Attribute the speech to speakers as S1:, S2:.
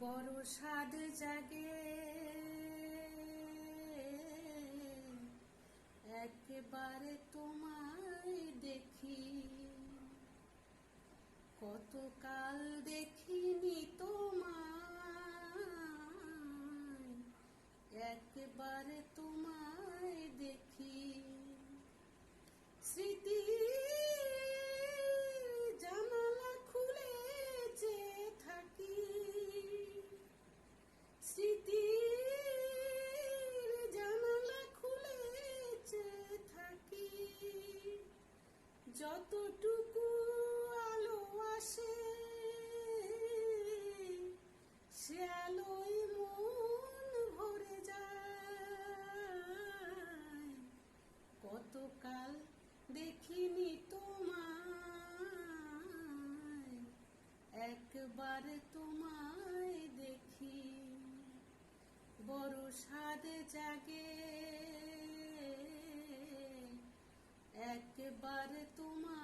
S1: বড় স্বাদ জাগে। একেবারে তোমায় দেখি। কতকাল দেখিনি তোমায়। একেবারে তোমায় যতটুকু আলো আসে, সে আলোই মন ভরে যায়। কতকাল দেখিনি তোমায়, একবার তোমায় দেখি। বড় সাদে জাগে পারে তোমার